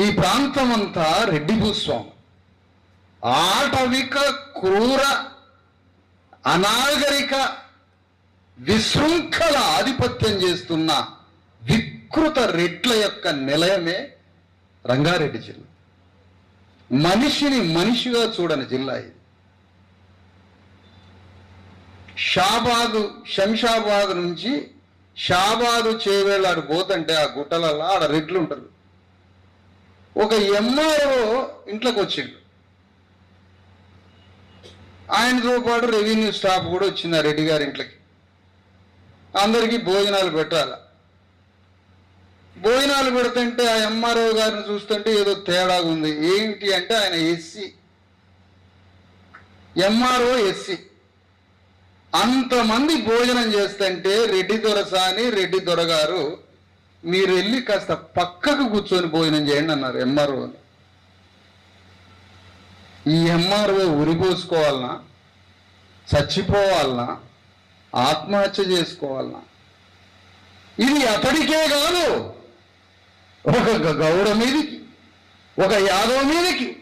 ఈ ప్రాంతం అంతా రెడ్డి భూస్వామి. ఆటవిక క్రూర అనాగరిక విశృంఖల ఆధిపత్యం చేస్తున్న వికృత రెడ్ల యొక్క నిలయమే రంగారెడ్డి జిల్లా. మనిషిని మనిషిగా చూడని జిల్లా ఇది. షాబాదు శంషాబాద్ నుంచి షాబాదు చేవేళలాడు పోతుంటే ఆ గుట్టలలో ఆడ రెడ్లు ఉంటారు. ఒక ఎంఆర్ఓ ఇంట్లోకి వచ్చిండు. ఆయనతో పాటు రెవెన్యూ స్టాఫ్ కూడా వచ్చింది ఆ రెడ్డి గారి ఇంట్లోకి. అందరికీ భోజనాలు పెట్టాలి? భోజనాలు పెడుతుంటే ఆ ఎంఆర్ఓ గారిని చూస్తుంటే ఏదో తేడాగా ఉంది. ఏంటి అంటే ఆయన ఎస్సీ. MRO SC. అంతమంది భోజనం చేస్తుంటే రెడ్డి దొరసాని రెడ్డి దొరగారు మీరు వెళ్ళి కాస్త పక్కకు కూర్చొని భోజనం చేయండి అన్నారు ఎంఆర్ఓ ఈ ఎంఆర్ఓ ఉరిపోసుకోవాలనా? చచ్చిపోవాలనా? ఆత్మహత్య చేసుకోవాలనా? ఇది అతడికే కాదు ఒక గ- గౌడ మీదికి ఒక యాదవ్ మీదకి.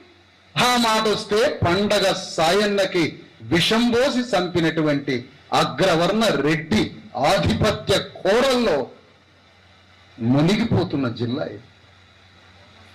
ఆ మాట వస్తే పండగ సాయన్నకి విషం పోసి చంపినటువంటి అగ్రవర్ణ రెడ్డి ఆధిపత్య కోరల్లో మునిగిపోతున్న జిల్లా ఇది.